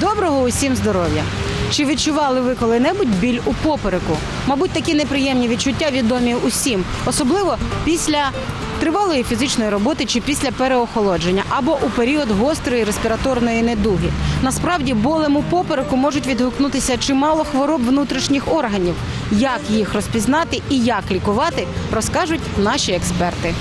Доброго усім здоров'я! Чи відчували ви коли-небудь біль у попереку? Мабуть, такі неприємні відчуття відомі усім, особливо після тривалої фізичної роботи чи після переохолодження або у період гострої респіраторної недуги. Насправді болем у попереку можуть відгукнутися чимало хвороб внутрішніх органів. Як їх розпізнати і як лікувати, розкажуть наші експерти.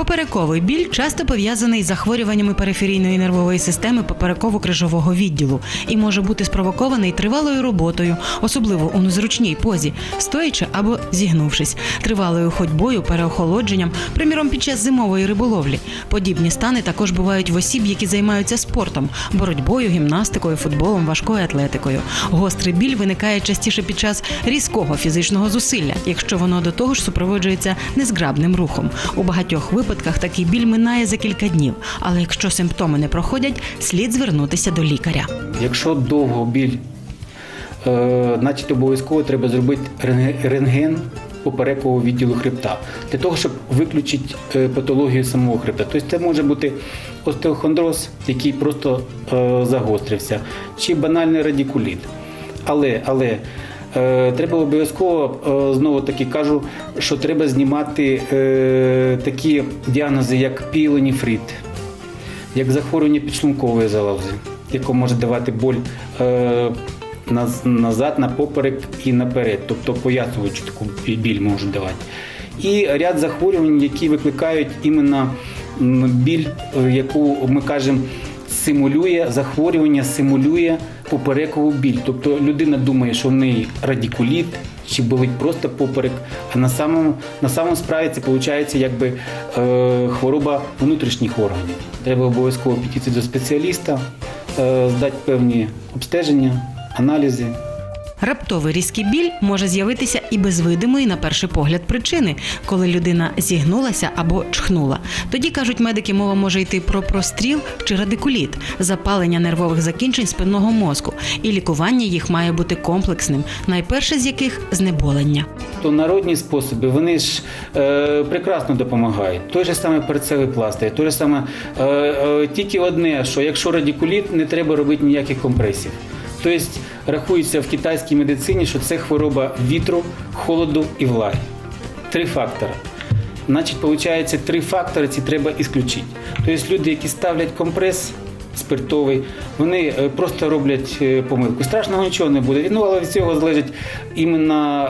Поперековий біль часто пов'язаний з захворюваннями периферійної нервової системи попереково-крижового відділу і може бути спровокований тривалою роботою, особливо у незручній позі, стоячи або зігнувшись, тривалою ходьбою, переохолодженням, приміром під час зимової риболовлі. Подібні стани також бувають в осіб, які займаються спортом, боротьбою, гімнастикою, футболом, важкою атлетикою. Гострий біль виникає частіше під час різкого фізичного зусилля, якщо воно до того ж супроводжується незграбним рухом. У багатьох випадках такий біль минає за кілька днів, але якщо симптоми не проходять, слід звернутися до лікаря. Якщо довго біль, е, значить обов'язково треба зробити рентген- поперекового відділу хребта для того, щоб виключити е, патологію самого хребта. Тобто це може бути остеохондроз, який просто е, загострився, чи банальний радикуліт. Але, але е, треба обов'язково е, знову таки кажу, що треба знімати е, такі діагнози, як піелонефрит, як захворювання підшлункової залози, яке може давати боль е, назад, на поперек і наперед, тобто поясуючу таку біль можуть давати. І ряд захворювань, які викликають іменно біль, е, яку ми кажемо, симулює захворювання, симулює поперекову біль. Тобто людина думає, що в неї радікуліт чи болить просто поперек, а на самому, на самому справі це виходить якби е, хвороба внутрішніх органів. Треба обов'язково піти до спеціаліста, е, здати певні обстеження, аналізи. Раптовий різкий біль може з'явитися і без видимої на перший погляд причини, коли людина зігнулася або чхнула. Тоді кажуть медики, мова може йти про простріл чи радикуліт, запалення нервових закінчень спинного мозку, і лікування їх має бути комплексним. Найперше з яких знеболення. То народні способи вони ж е, прекрасно допомагають. Той же саме перцевий пластир, той же саме е, е, тільки одне, що якщо радикуліт, не треба робити ніяких компресів. Тобто рахується в китайській медицині, що це хвороба вітру, холоду і влаги. Три фактори. Значить, виходить, три фактори ці треба ісключити. Тобто люди, які ставлять компрес спиртовий, вони е, просто роблять е, помилку. Страшного нічого не буде. Ну, але від цього залежить іменно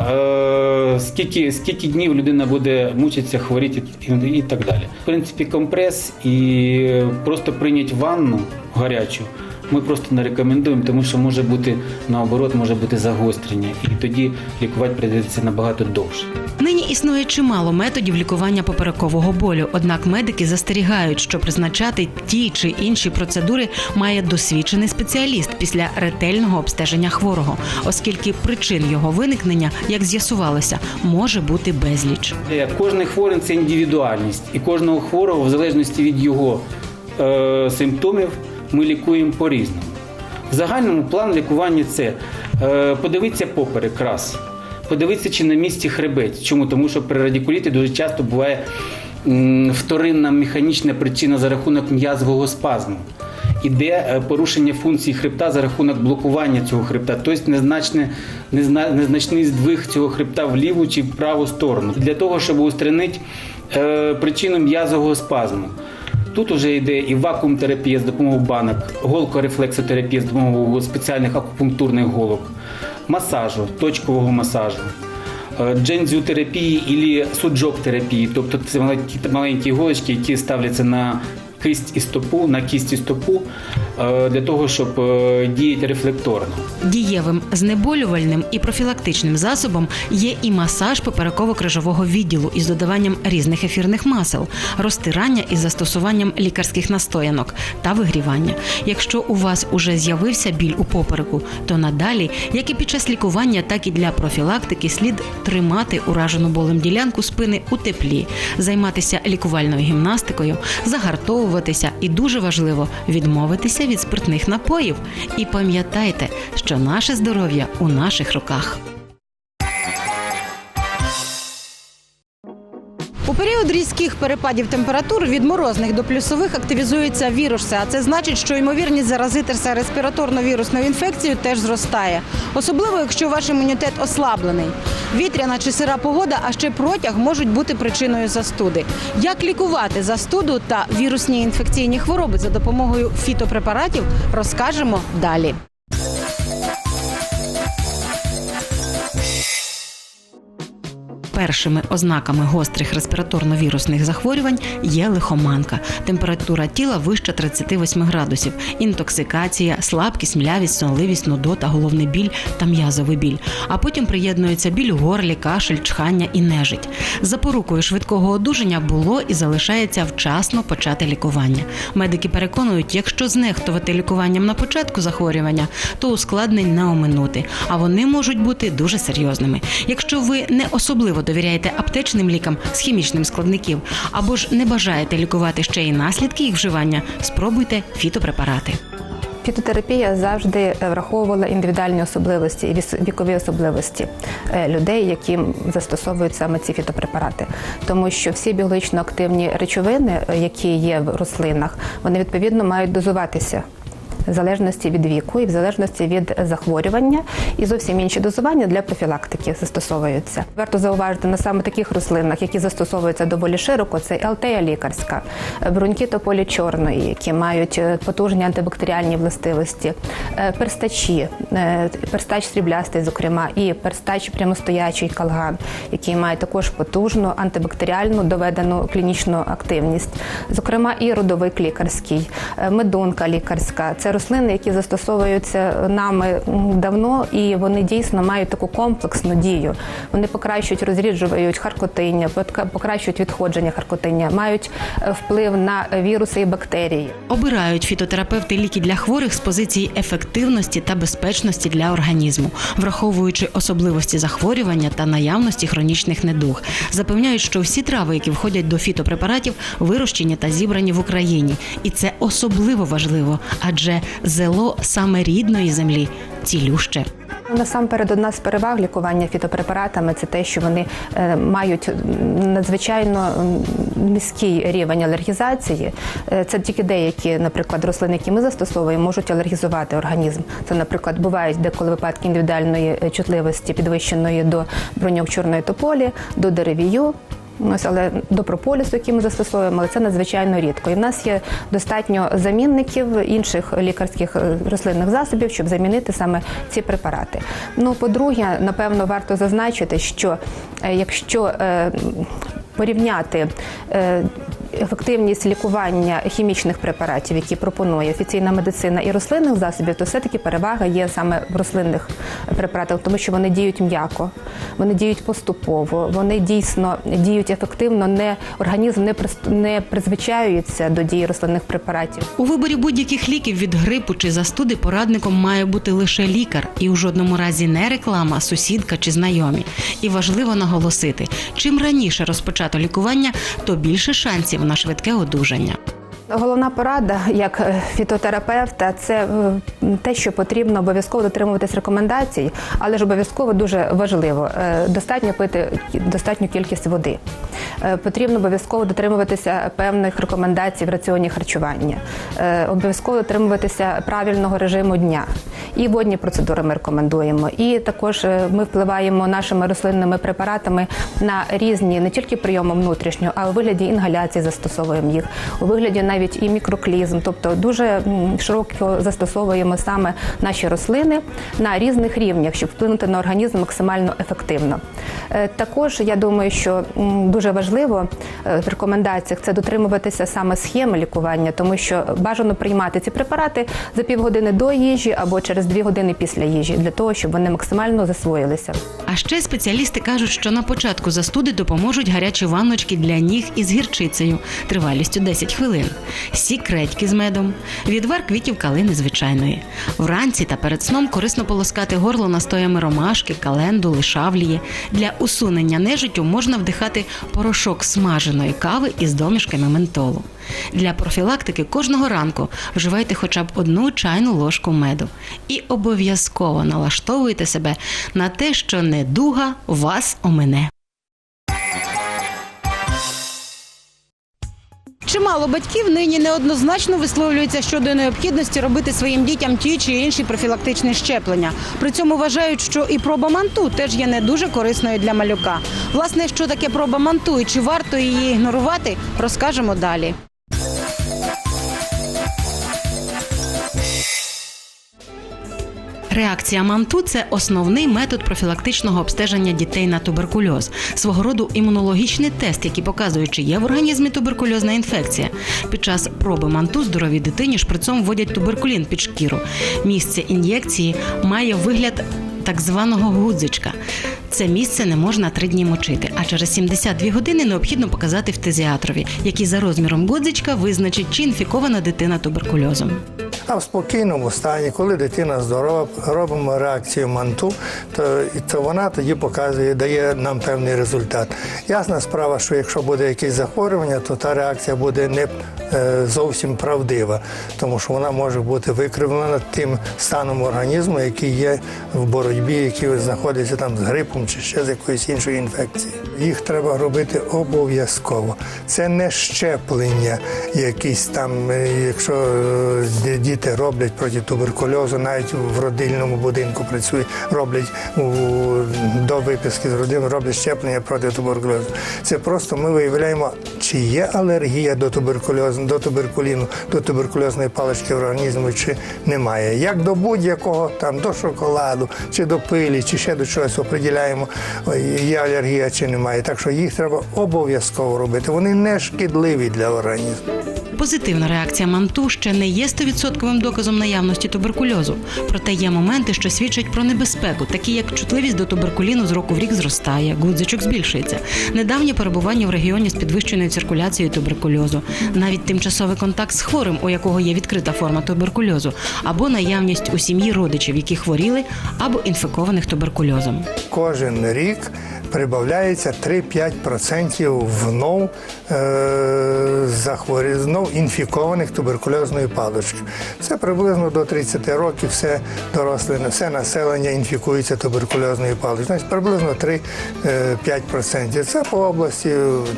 е, скільки, скільки днів людина буде мучитися, хворіти і, і так далі. В принципі, компрес і просто прийняти ванну гарячу. Ми просто не рекомендуємо, тому що може бути наоборот, може бути загострення, і тоді лікувати прийдеться набагато довше. Нині існує чимало методів лікування поперекового болю. Однак медики застерігають, що призначати ті чи інші процедури має досвідчений спеціаліст після ретельного обстеження хворого, оскільки причин його виникнення, як з'ясувалося, може бути безліч. Е, Кожний хворий це індивідуальність, і кожного хворого, в залежності від його е, симптомів, ми лікуємо по-різному. В загальному план лікування це е, подивитися поперек раз, подивитися, чи на місці хребець. Чому? Тому що при радикуліті дуже часто буває вторинна механічна причина за рахунок м'язового спазму. Іде е, порушення функції хребта за рахунок блокування цього хребта, тобто незначне, незна- незначний здвиг цього хребта в ліву чи в праву сторону. Для того, щоб устранити е, причину м'язового спазму. Тут вже йде і вакуум-терапія з допомогою банок, голкорефлексотерапія з допомогою спеціальних акупунктурних голок, масажу, точкового масажу, е, джензіотерапії і суджок-терапії, тобто це маленькі, голочки, які ставляться на кисть і стопу на кість і стопу е, для того, щоб е, діяти рефлекторно. Дієвим знеболювальним і профілактичним засобом є і масаж попереково-крижового відділу із додаванням різних ефірних масел, розтирання із застосуванням лікарських настоянок та вигрівання. Якщо у вас уже з'явився біль у попереку, то надалі, як і під час лікування, так і для профілактики, слід тримати уражену болем ділянку спини у теплі, займатися лікувальною гімнастикою, загартовуватися і дуже важливо відмовитися від спиртних напоїв. І пам'ятайте, що наше здоров'я у наших руках. У період різких перепадів температур від морозних до плюсових активізуються віруси, а це значить, що ймовірність заразитися респіраторно-вірусною інфекцією теж зростає, особливо якщо ваш імунітет ослаблений. Вітряна чи сира погода, а ще протяг можуть бути причиною застуди. Як лікувати застуду та вірусні інфекційні хвороби за допомогою фітопрепаратів, розкажемо далі. Першими ознаками гострих респіраторно-вірусних захворювань є лихоманка, температура тіла вища 38 градусів, інтоксикація, слабкість, млявість, сонливість, нудота, головний біль та м'язовий біль. А потім приєднується біль у горлі, кашель, чхання і нежить. Запорукою швидкого одужання було і залишається вчасно почати лікування. Медики переконують, якщо знехтувати лікуванням на початку захворювання, то ускладнень не оминути, а вони можуть бути дуже серйозними. Якщо ви не особливо довіряєте аптечним лікам з хімічним складників, або ж не бажаєте лікувати ще й наслідки їх вживання, спробуйте фітопрепарати. Фітотерапія завжди е, враховувала індивідуальні особливості і вікові особливості е, людей, яким застосовують саме ці фітопрепарати, тому що всі біологічно активні речовини, е, які є в рослинах, вони відповідно мають дозуватися. В залежності від віку і в залежності від захворювання, і зовсім інші дозування для профілактики застосовуються. Варто зауважити на саме таких рослинах, які застосовуються доволі широко, це алтея лікарська, бруньки тополі чорної, які мають е, потужні антибактеріальні властивості, е, перстачі, е, перстач сріблястий, зокрема, і перстач прямостоячий калган, який має також потужну антибактеріальну доведену клінічну активність, зокрема, і родовик лікарський, медонка лікарська. Це рослини, які застосовуються нами давно, і вони дійсно мають таку комплексну дію. Вони покращують, розріджують харкотиння, покращують відходження харкотиння, мають е, вплив на віруси і бактерії. Обирають фітотерапевти ліки для хворих з позиції ефективності та безпечності для організму, враховуючи особливості захворювання та наявності хронічних недуг. Запевняють, що всі трави, які входять до фітопрепаратів, вирощені та зібрані в Україні, і це особливо важливо, адже зело саме рідної землі цілюще. Насамперед, одна з переваг лікування фітопрепаратами це те, що вони е, мають надзвичайно низький рівень алергізації. Е, Це тільки деякі, наприклад, рослини, які ми застосовуємо, можуть алергізувати організм. Це, наприклад, бувають деколи випадки індивідуальної чутливості, підвищеної до броньок чорної тополі, до деревію. Ось, але до прополісу, який ми застосовуємо, але це надзвичайно рідко. І в нас є достатньо замінників інших лікарських е, рослинних засобів, щоб замінити саме ці препарати. Ну, по-друге, напевно, варто зазначити, що е, якщо е, порівняти ефективність лікування хімічних препаратів, які пропонує офіційна медицина і рослинних засобів, то все-таки перевага є саме в рослинних препаратах, тому що вони діють м'яко, вони діють поступово, вони дійсно діють ефективно, не організм не не призвичаюється до дії рослинних препаратів. У виборі будь-яких ліків від грипу чи застуди порадником має бути лише лікар, і у жодному разі не реклама, сусідка чи знайомі. І важливо наголосити: чим раніше розпочато лікування, то більше шансів на швидке одужання. Головна порада як е, фітотерапевта це е, те, що потрібно обов'язково дотримуватись рекомендацій, але ж обов'язково дуже важливо е, достатньо пити достатню кількість води. Потрібно обов'язково дотримуватися певних рекомендацій в раціоні харчування, обов'язково дотримуватися правильного режиму дня. І водні процедури ми рекомендуємо. І також ми впливаємо нашими рослинними препаратами на різні не тільки прийоми внутрішнього, а у вигляді інгаляції застосовуємо їх, у вигляді навіть навіть і мікроклізм, тобто дуже широко застосовуємо саме наші рослини на різних рівнях, щоб вплинути на організм максимально ефективно. Е, Також я думаю, що дуже важливо е, в рекомендаціях це дотримуватися саме схеми лікування, тому що бажано приймати ці препарати за півгодини до їжі або через дві години після їжі, для того, щоб вони максимально засвоїлися. А ще спеціалісти кажуть, що на початку застуди допоможуть гарячі ванночки для ніг із гірчицею тривалістю 10 хвилин, сік редьки з медом, відвар квітів калини звичайної. Вранці та перед сном корисно полоскати горло настоями ромашки, календули, шавлії. Для усунення нежиттю можна вдихати порошок смаженої кави із домішками ментолу. Для профілактики кожного ранку вживайте хоча б одну чайну ложку меду і обов'язково налаштовуйте себе на те, що недуга вас омине. Чимало батьків нині неоднозначно висловлюються щодо необхідності робити своїм дітям ті чи інші профілактичні щеплення. При цьому вважають, що і проба манту теж є не дуже корисною для малюка. Власне, що таке проба манту і чи варто її ігнорувати, розкажемо далі. Реакція манту це основний метод профілактичного обстеження дітей на туберкульоз, свого роду імунологічний тест, який показує, чи є в організмі туберкульозна інфекція. Під час проби манту здоровій дитині шприцом вводять туберкулін під шкіру. Місце ін'єкції має вигляд так званого гудзичка. Це місце не можна три дні мочити, а через 72 години необхідно показати фтизіатрові, який за розміром гудзичка визначить, чи інфікована дитина туберкульозом. А в спокійному стані, коли дитина здорова, робимо реакцію манту, то, то вона тоді показує, дає нам певний результат. Ясна справа, що якщо буде якесь захворювання, то та реакція буде не е, зовсім правдива, тому що вона може бути викривлена тим станом організму, який є в боротьбі, який знаходиться там з грипом чи ще з якоюсь іншою інфекцією. Їх треба робити обов'язково. Це не щеплення, якісь там, е, якщо е, ді- діти роблять проти туберкульозу, навіть в родильному будинку працюють, роблять у, до виписки з родини, роблять щеплення проти туберкульозу. Це просто ми виявляємо, чи є алергія до туберкульозу, до туберкуліну, до туберкульозної палички в організмі, чи немає. Як до будь-якого там до шоколаду, чи до пилі, чи ще до чогось оприділяємо, є алергія чи немає. Так що їх треба обов'язково робити. Вони не шкідливі для організму. Позитивна реакція манту ще не є 100% доказом наявності туберкульозу. Проте є моменти, що свідчать про небезпеку, такі як чутливість до туберкуліну з року в рік зростає, гудзичок збільшується, недавнє перебування в регіоні з підвищеною циркуляцією туберкульозу, навіть тимчасовий контакт з хворим, у якого є відкрита форма туберкульозу, або наявність у сім'ї родичів, які хворіли або інфікованих туберкульозом. Кожен рік прибавляється 3-5% внов е, захворі, знов інфікованих туберкульозною паличкою. Це приблизно до 30 років все доросле, все населення інфікується туберкульозною паличкою. Значить, приблизно 3-5%. Це по області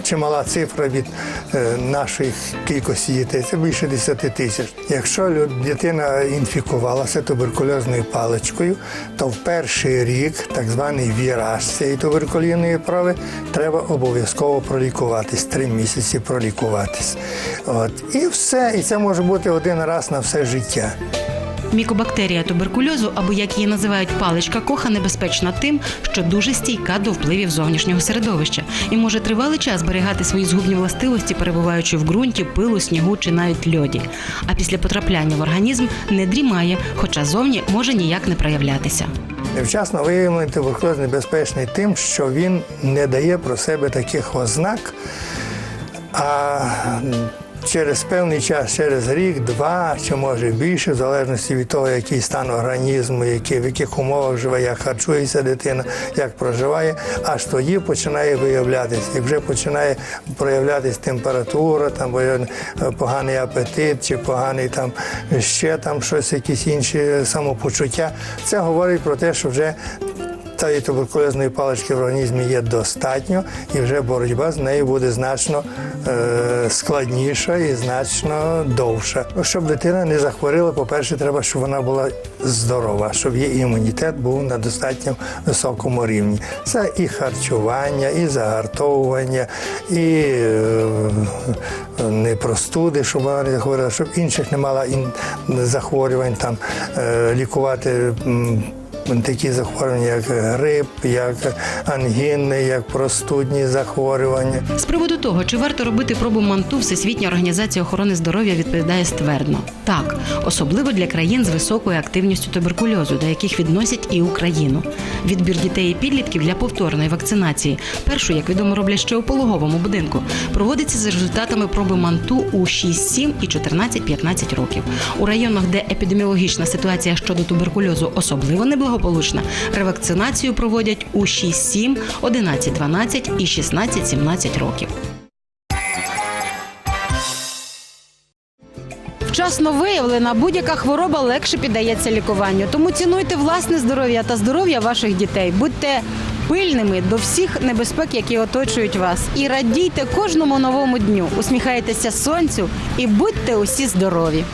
чимала цифра від е, нашої кількості дітей. Це більше 10 тисяч. Якщо дитина інфікувалася туберкульозною паличкою, то в перший рік так званий віраж цієї туберкулінної прови треба обов'язково пролікуватись, три місяці пролікуватись. От. І все, і це може бути один раз на все життя. Мікобактерія туберкульозу, або як її називають паличка коха, небезпечна тим, що дуже стійка до впливів зовнішнього середовища і може тривалий час зберігати свої згубні властивості, перебуваючи в ґрунті, пилу, снігу чи навіть льоді. А після потрапляння в організм не дрімає, хоча зовні може ніяк не проявлятися. Невчасно виявлений туберкульоз небезпечний тим, що він не дає про себе таких ознак. А через певний час, через рік, два чи може більше, в залежності від того, який стан організму, які, в яких умовах живе, як харчується дитина, як проживає, аж тоді починає виявлятися. Як вже починає проявлятися температура, там е, поганий апетит, чи поганий там ще там щось, якісь інші самопочуття, це говорить про те, що вже тієї туберкульозної палички в організмі є достатньо, і вже боротьба з нею буде значно е, складніша і значно довша. Щоб дитина не захворіла, по-перше, треба, щоб вона була здорова, щоб її імунітет був на достатньо високому рівні. Це і харчування, і загартовування, і е, не простуди, щоб вона не захворіла, щоб інших не мала захворювань, там е, лікувати. м, Такі захворювання, як грип, як ангіни, як простудні захворювання. З приводу того, чи варто робити пробу манту, Всесвітня організація охорони здоров'я відповідає ствердно. Так, особливо для країн з високою активністю туберкульозу, до яких відносять і Україну. Відбір дітей і підлітків для повторної вакцинації, першу, як відомо, роблять ще у пологовому будинку, проводиться за результатами проби манту у 6, 7 і 14-15 років. У районах, де епідеміологічна ситуація щодо туберкульозу особливо неблагополучна, ревакцинацію проводять у 6, 7, 11, 12 і 16, 17 років. Вчасно виявлена будь-яка хвороба легше піддається лікуванню. Тому цінуйте власне здоров'я та здоров'я ваших дітей. Будьте пильними до всіх небезпек, які оточують вас, і радійте кожному новому дню. Усміхайтеся сонцю і будьте усі здорові.